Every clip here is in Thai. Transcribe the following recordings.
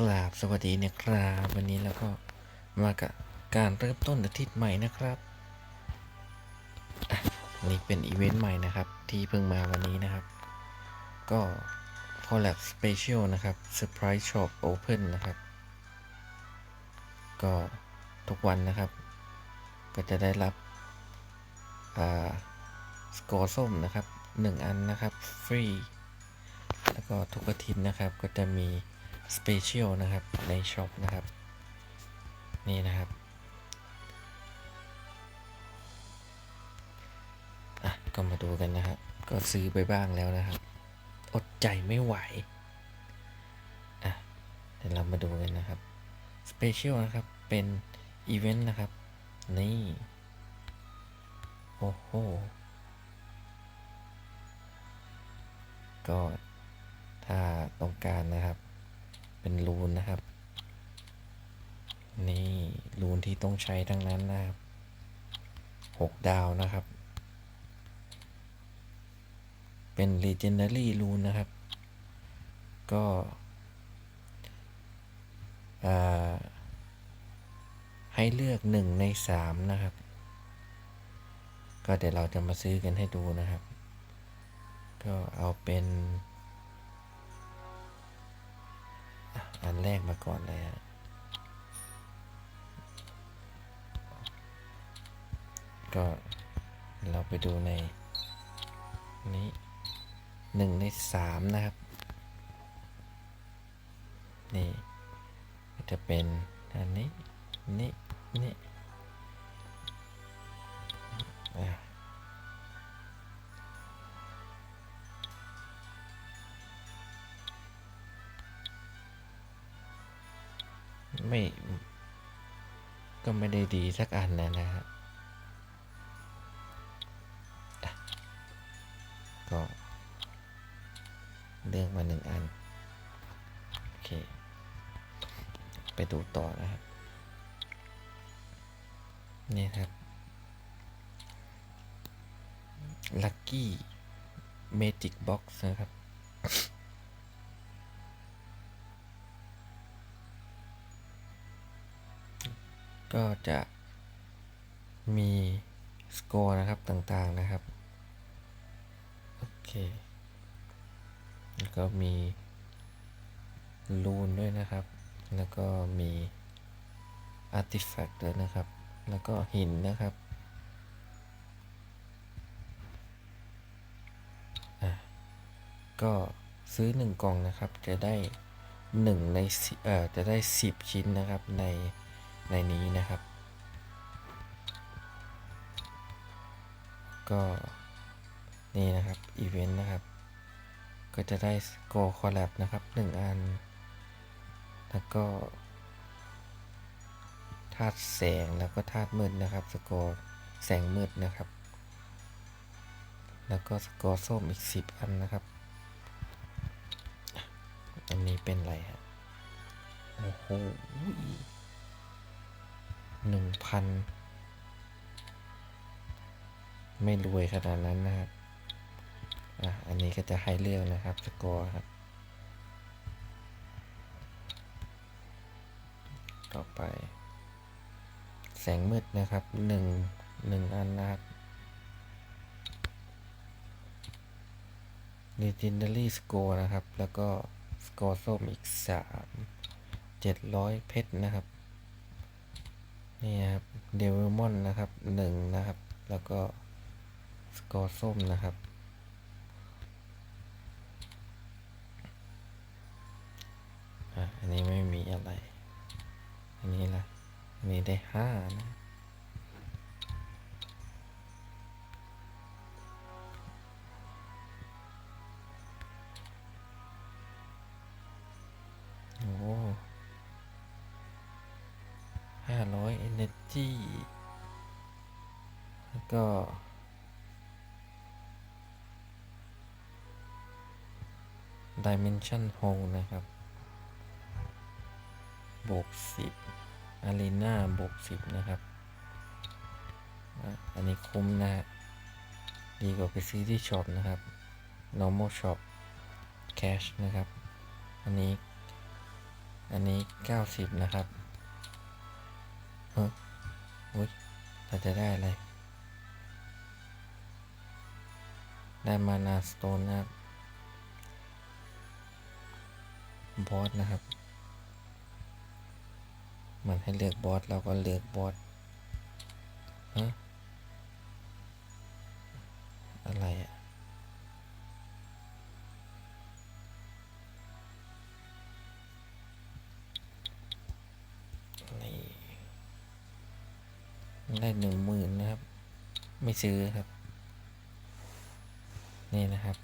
กราบสวัสดีนะครับ วันนี้เราก็มากับการเริ่มต้นอาทิตย์ใหม่นะครับนี่เป็นอีเวนต์ใหม่นะครับ ที่เพิ่งมาวันนี้นะครับ ก็ Collab Special นะครับ Surprise Shop Open นะครับ ก็ทุกวันนะครับ ก็จะได้รับอ่าสกอร์ส้มนะครับ 1 อันนะครับ ฟรี แล้วก็ทุกอาทิตย์นะครับก็จะมี สเปเชียลนะครับในช็อปนะครับ นี่นะครับอะก็มาดูกันนะครับ ก็ซื้อไปบ้างแล้วนะครับ อดใจไม่ไหวอะเดี๋ยวเรามาดูกันนะครับสเปเชียลนะครับ เป็นอีเวนต์นะครับ นี่ โอ้โห ก็ถ้าต้องการนะครับ เป็นรูนนะครับ นี่รูนที่ต้องใช้ทั้งนั้นนะครับหกดาวนะครับ เป็น legendary รูนนะครับ ก็ให้เลือกหนึ่งในสามนะครับ ก็เดี๋ยวเราจะมาซื้อกันให้ดูนะครับ ก็เอาเป็น อันแรกมาก่อนเลยฮะก็เราไปดูในนี้หนึ่งในสามนะครับ นี่จะเป็นอันนี้ นี่ นี่ ไม่ ก็ไม่ได้ดีสักอันนะนะฮะก็เลือกมาหนึ่งอัน โอเค ไปดูต่อนะครับ นี่ครับ Lucky Magic Box นะครับ ก็จะมีสกอร์นะครับต่างๆนะครับ โอเค แล้วก็มีลูนด้วยนะครับ แล้วก็มีอาร์ติแฟกต์ด้วยนะครับ แล้วก็หินนะครับอะก็ซื้อหนึ่งกล่องนะครับ จะได้หนึ่งในสิเอ่อจะได้สิบชิ้นนะครับใน ในนี้นะครับ ก็นี่นะครับอีเวนต์นะครับ ก็จะได้โกคอลแลบนะครับหนึ่งอัน แล้วก็ธาตุแสงแล้วก็ธาตุมืดนะครับ สกอร์แสงมืดนะครับ แล้วก็สกอร์ส้มอีกสิบอันนะครับ อันนี้เป็นอะไรฮะโอ้โห หนึ่งพันไม่รวยขนาดนั้นนะครับ อะ อันนี้ก็จะให้เลือกนะครับ สกอร์ครับ ต่อไป แสงมืดนะครับหนึ่งหนึ่งอันนะครับ Legendary Score นะครับ แล้วก็ สกอร์ส้มอีกสามเจ็ดร้อยเพชรนะครับ นี่ครับเดวิลมอนนะครับหนึ่งนะครับ แล้วก็สกอร์ส้มนะครับอะอันนี้ไม่มีอะไร อันนี้ละอันนี้ได้ห้านะ dimension hole นะครับ บวกสิบ arena บวกสิบนะครับ อันนี้คุ้มนะฮะดีกว่าไปซื้อที่ช็อปนะครับ normal shop cash นะครับ อันนี้ อันนี้เก้าสิบนะครับเฮ้ยอุ๊ยเราจะได้อะไร ได้มานาสโตนนะครับ บอสนะครับ มันให้เลือกบอสเราก็เลือกบอสฮะอะไรอะนี่ได้หนึ่งหมื่นนะครับ ไม่ซื้อครับ นี่นะครับ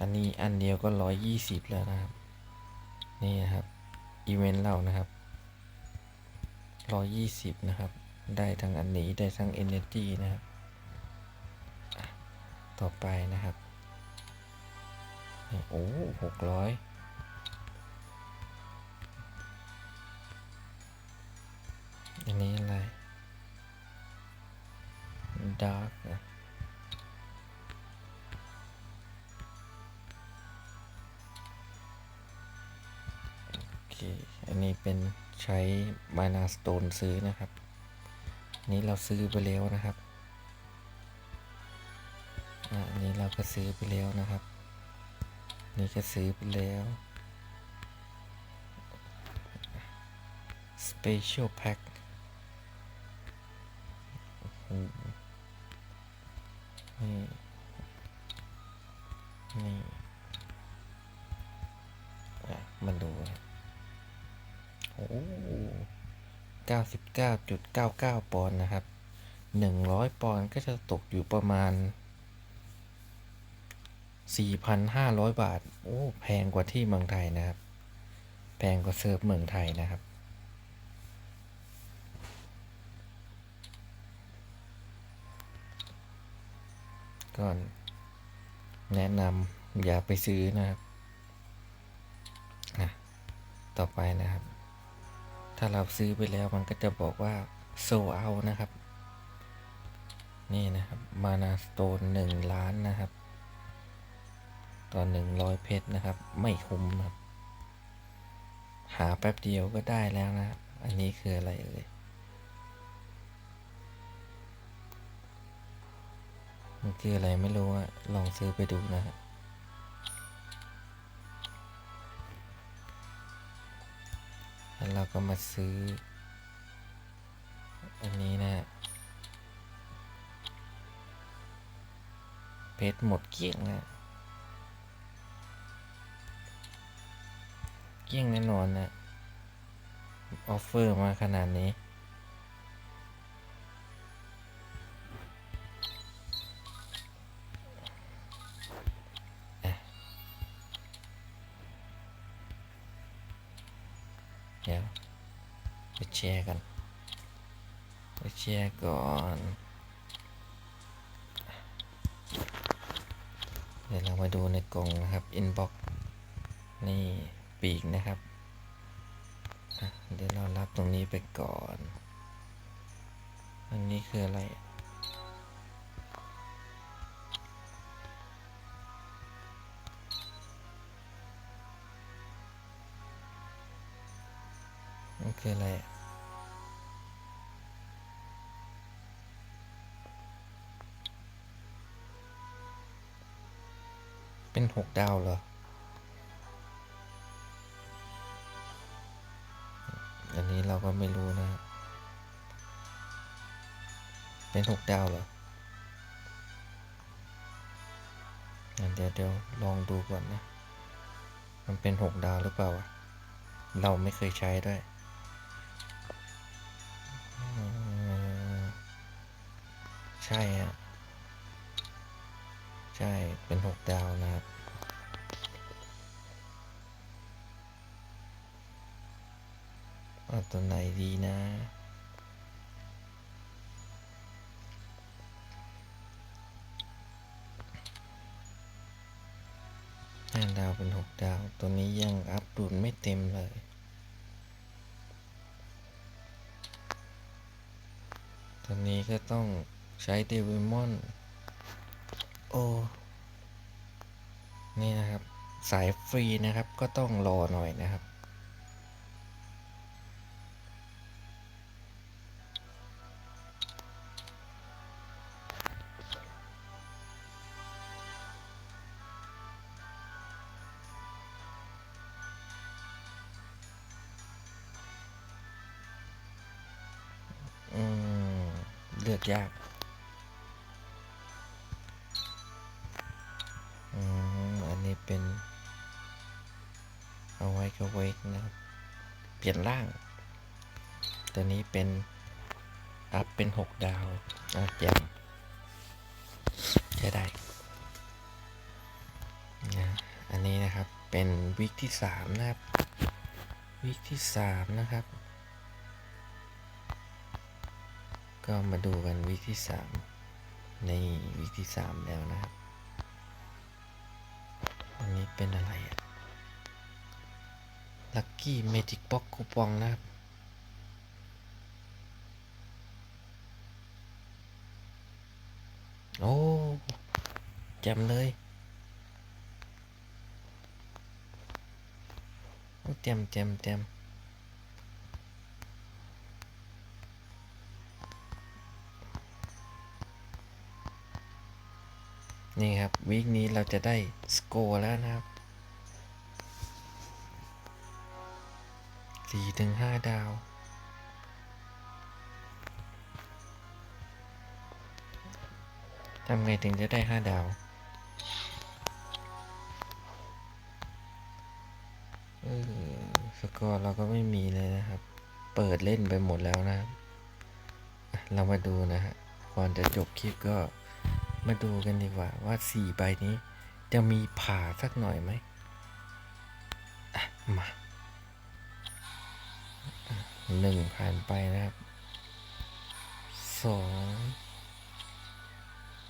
อันนี้อันเดียวก็ร้อยยี่สิบแล้วนะครับ นี่นะครับอีเวนต์เรานะครับร้อยยี่สิบนะครับ ได้ทั้งอันนี้ได้ทั้ง Energy นะครับ ต่อไปนะครับ โอ้หกร้อยอันนี้อะไร Dark เค อันนี้เป็นใช้มานาสโตนซื้อนะครับ นี้เราซื้อไปแล้วนะครับ อันนี้เราก็ซื้อไปแล้วนะครับ นี่ก็ซื้อไปแล้ว Special Pack นี่ นี่ 99.99 ปอนด์นะครับ 100 ปอนด์ก็จะตกอยู่ประมาณ 4,500 บาท โอ้ แพงกว่าที่เมืองไทยนะครับ แพงกว่าเซิร์ฟเมืองไทยนะครับ ก่อน แนะนำอย่าไปซื้อนะครับ ต่อไปนะครับ ถ้าเราซื้อไปแล้วมันก็จะบอกว่าโซเอานะครับ นี่นะครับมานาสโตนหนึ่งล้านนะครับตอนหนึ่งร้อยเพชรนะครับ ไม่คุ้มครับ หาแป๊บเดียวก็ได้แล้วนะครับอันนี้คืออะไรเอ่ยมันคืออะไรไม่รู้อะลองซื้อไปดูนะครับ แล้วเราก็มาซื้อ อันนี้นะเพชรหมดเกลี้ยงนะเกลี้ยงแน่นอนนะออฟเฟอร์มาขนาดนี้ ไปแชร์ก่อน เดี๋ยวเรามาดูในกล่องนะครับ inbox นี่ปีกนะครับ เดี๋ยวเรารับตรงนี้ไปก่อน อันนี้คืออะไรมันคืออะไรอะ เป็นหกดาวเหรอ อันนี้เราก็ไม่รู้นะ เป็นหกดาวเหรองั้นเดี๋ยวเดี๋ยวลองดูก่อนนะ มันเป็นหกดาวหรือเปล่าวะเราไม่เคยใช้ด้วยใช่ฮะ ใช่ เป็นหกดาวนะครับเอาตัวไหนดีนะ ห้าดาวเป็นหกดาว ตัวนี้ยังอัพดูนไม่เต็มเลยตัวนี้ก็ต้องใช้เดวิมอน โอ นี่นะครับ สายฟรีนะครับ ก็ต้องรอหน่อยนะครับ อืม เลือกยาก เป็นเอาไว้ก็เวกนะครับ เปลี่ยนร่าง ตัวนี้เป็นอัพเป็นหกดาวอะแจมใช้ได้นะอันนี้นะครับเป็นวิกที่สามนะครับ วิกที่สามนะครับ ก็มาดูกันวิกที่สามในวิกที่สามแล้วนะครับ นี้เป็นอะไรอะลัคกี้เมจิกบ็อกคูปองนะครับ โอ้แจำเลย เต็มเต็มเต็มนี่ครับวีคนี้เราจะได้สโก ร์แล้วนะครับสี่ถึงห้าดาว ทำไงถึงจะได้ห้าดาว เออ สกอร์เราก็ไม่มีเลยนะครับ เปิดเล่นไปหมดแล้วนะครับอะเรามาดูนะฮะก่อนจะจบคลิปก็มาดูกันดีกว่าว่าสี่ใบนี้ จะมีผ่าสักหน่อยไหมอะมาหนึ่งผ่านไปนะครับสอง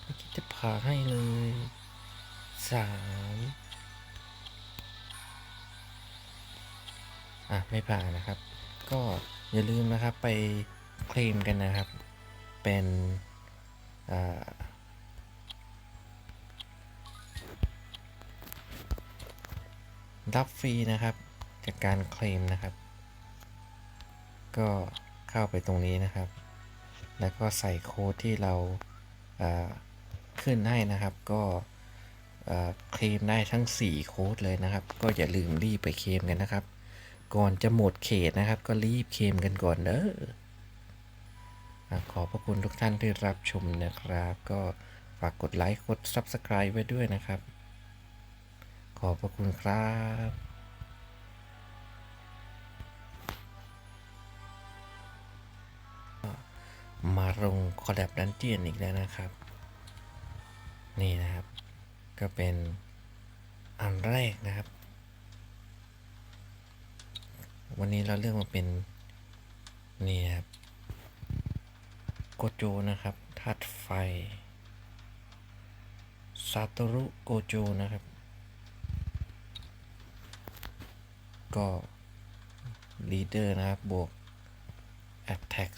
ไม่คิดจะผ่าให้เลยสามอะ ไม่ผ่านะครับ ก็อย่าลืมนะครับไปเคลมกันนะครับ เป็นอ่า รับฟรีนะครับจากการเคลมนะครับ ก็เข้าไปตรงนี้นะครับ แล้วก็ใส่โค้ดที่เราอ่าขึ้นให้นะครับ ก็เคลมได้ทั้ง 4 โค้ดเลยนะครับ ก็อย่าลืมรีบไปเคลมกันนะครับ ก่อนจะหมดเขตนะครับ ก็รีบเคลมกันก่อนเด้ออะขอบพระคุณทุกท่านที่รับชมนะครับ ก็ฝากกดไลค์กด Subscribe ไว้ด้วยนะครับ ขอบพระคุณครับมาลงคอลแลบดันเจียนอีกแล้วนะครับ นี่นะครับ ก็เป็นอันแรกนะครับ วันนี้เราเลือกมาเป็น นี่นครับ โกโจนะครับธาตุไฟซาโตรุโกโจนะครับ ก็ลีดเดอร์นะครับ บวก Attack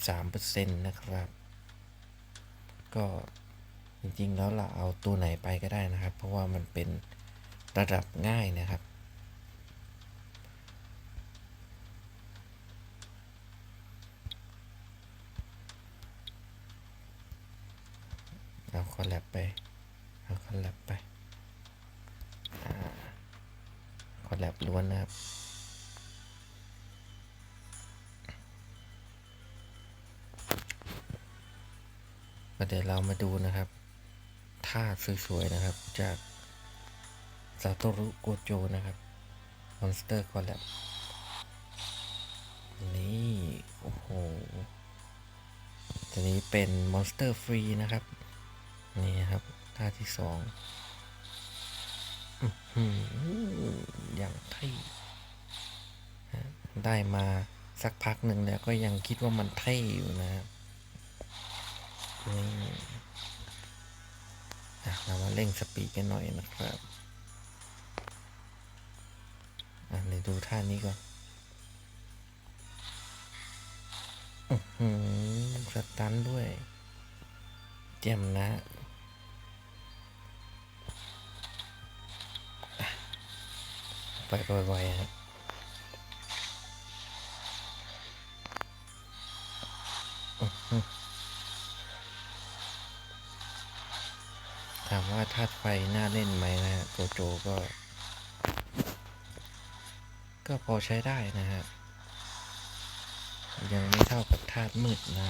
33%นะครับ ก็จริงๆแล้วเราเอาตัวไหนไปก็ได้นะครับ เพราะว่ามันเป็นระดับง่ายนะครับ ก็เดี๋ยวเรามาดูนะครับท่าสวยๆนะครับจากซาโตรุโกโจนะครับ Monster Collab นี่ โอ้โหตัวนี้เป็น Monster Free นะครับ นี่ครับท่าที่สองอย่างไท่ได้มาสักพักหนึ่งแล้วก็ยังคิดว่ามันเท่อยู่นะครับ เรามาเร่งสปีดกันหน่อยนะครับอะเดี๋ยวดูท่านี้ก่อนอื้อหือสตันด้วย เจ็มนะอะไปไวๆครับอือ ถามว่าธาตุไฟน่าเล่นไหมนะฮะโกโจก็ ก็พอใช้ได้นะฮะ ยังไม่เท่ากับธาตุมืดนะ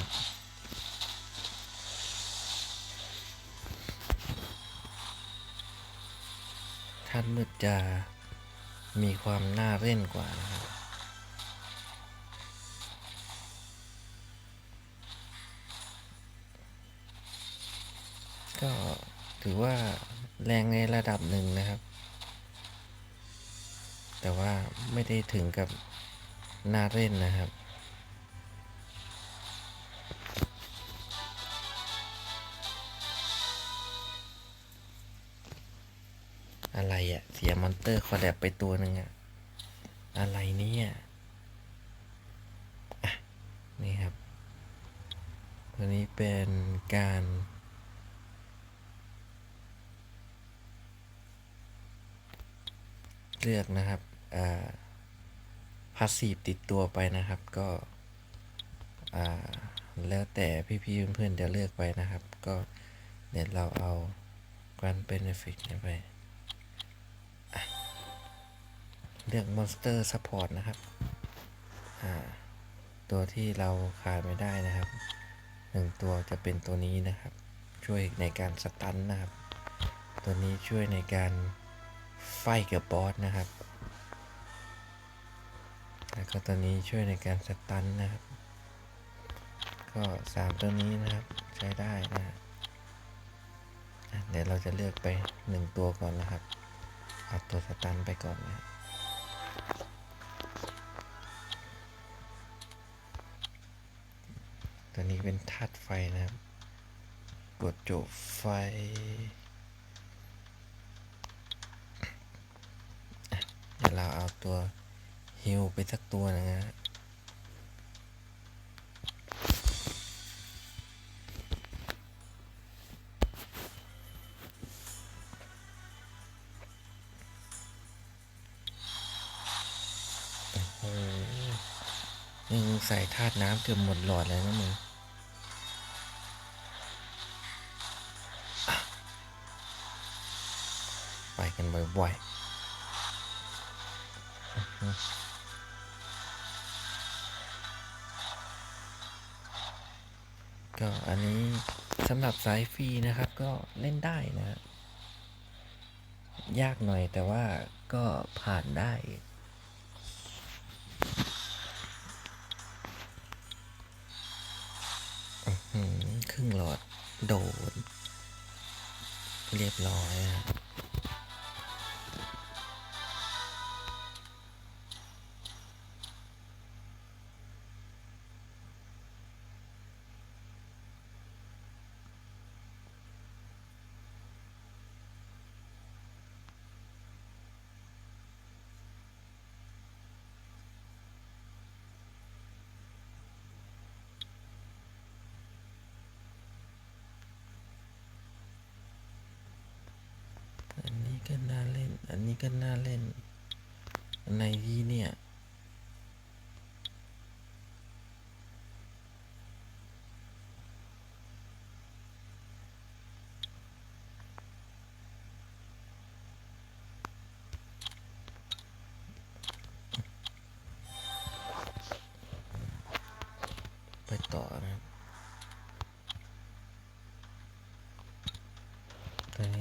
ธาตุมืดจะมีความน่าเล่นกว่านะครับ ถือว่าแรงในระดับหนึ่งนะครับ แต่ว่าไม่ได้ถึงกับน่าเล่นนะครับ อะไรอะเสียมอนเตอร์คอแดบไปตัวหนึ่งอะอะไรเนี่ยนี่ครับตัวนี้เป็นการ เลือกนะครับพาสซีฟติดตัวไปนะครับก็แล้วแต่พี่ๆเพื่อนๆจะเลือกไปนะครับ ก็เดี๋ยวเราเอา Grand Benefit เนี่ยไปเลือก Monster Support นะครับตัวที่เราขาดไม่ได้นะครับหนึ่งตัวจะเป็นตัวนี้นะครับ ช่วยในการสตันนะครับ ตัวนี้ช่วยในการ ไฟกับบอสนะครับ แล้วก็ตัวนี้ช่วยในการสตันนะครับ ก็สามตัวนี้นะครับใช้ได้นะเดี๋ยวเราจะเลือกไปหนึ่งตัวก่อนนะครับ เอาตัวสตันไปก่อนนะตัวนี้เป็นธาตุไฟนะครับ กดโจบไฟ เราเอาตัวฮิลไปสักตัวหนึงนะฮะโอ้โหนี่มึงใส่ธาตุน้ำเกือบหมดหลอดเลยนะมึงไปกันบ่อยๆ ก็อันนี้สำหรับสายฟรีนะครับก็เล่นได้นะ ยากหน่อยแต่ว่าก็ผ่านได้ ครึ่งหลอดโดน เรียบร้อยอะ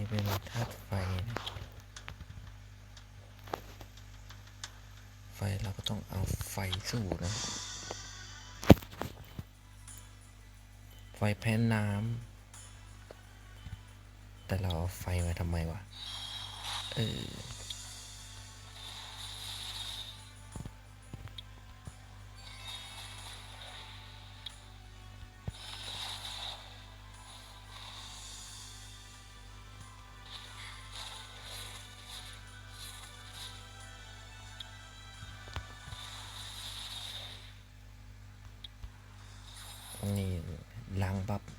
เป็นธาตุไฟนะไฟเราก็ต้องเอาไฟสู้นะ ไฟแพ้น้ำแต่เราเอาไฟมาทำไมวะ เออ ล้างบับ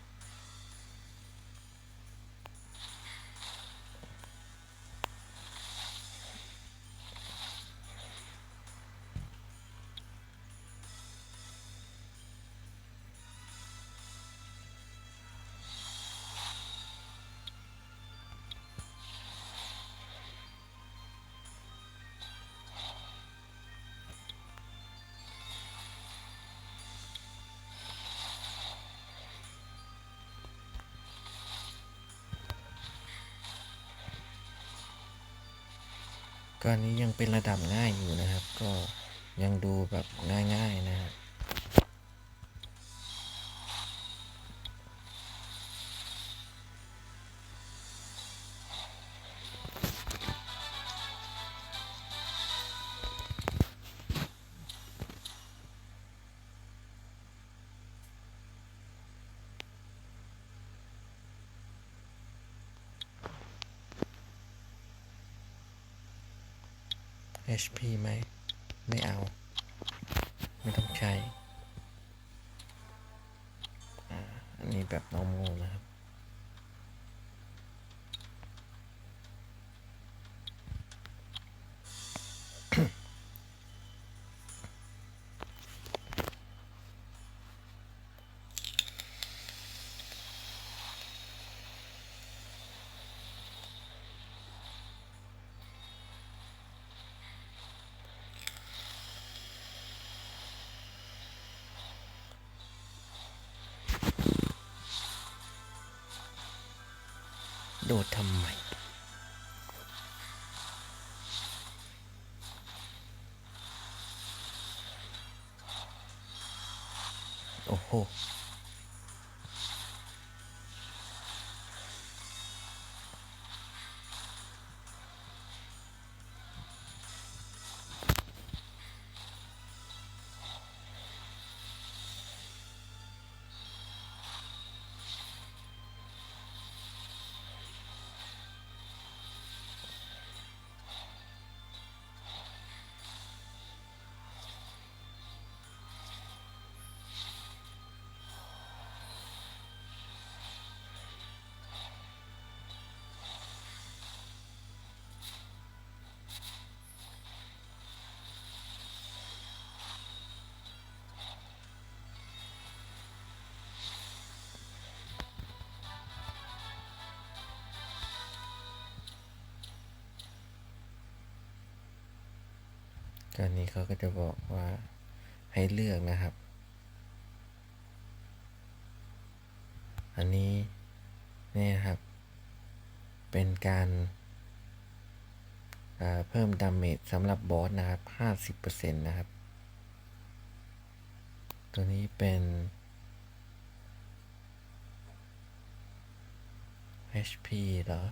ก็อันนี้ยังเป็นระดับง่ายอยู่นะครับ ก็ยังดูแบบง่ายๆนะครับ โดดทำไม ก็อันนี้เขาก็จะบอกว่าให้เลือกนะครับ อันนี้เนี่ยครับ เป็นการอ่าเพิ่มดาเมจสำหรับบอสนะครับ 50%นะครับ ตัวนี้เป็น HP เหรอ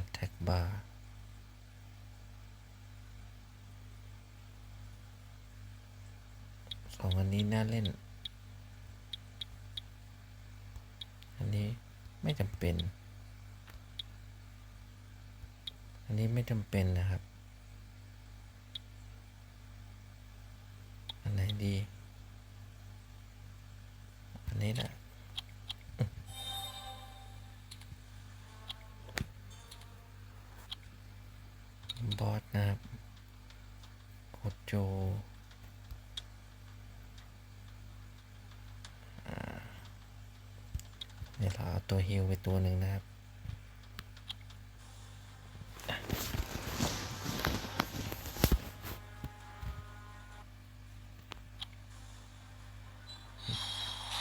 Attack bar สองอันนี้น่าเล่น อันนี้ไม่จำเป็น อันนี้ไม่จำเป็นนะครับ อันไหนดี อันนี้นะ บอสนะครับโคโจเดี๋ยวเราเอาตัวฮิลไปตัวหนึ่งนะครับ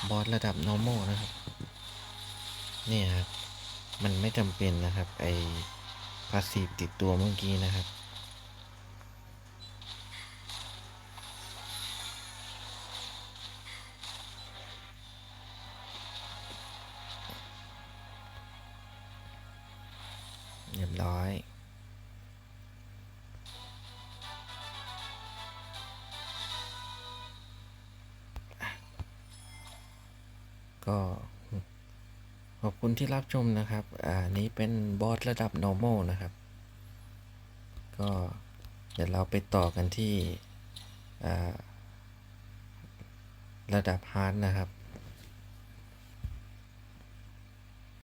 บอสระดับ normal นะครับ นี่ครับ มันไม่จำเป็นนะครับ ไอ พาสซีฟติดตัวเมื่อกี้นะครับ ที่รับชมนะครับ อ่านี้เป็นบอสระดับ normal นะครับ ก็เดี๋ยวเราไปต่อกันที่ อ่า ระดับ hard นะครับ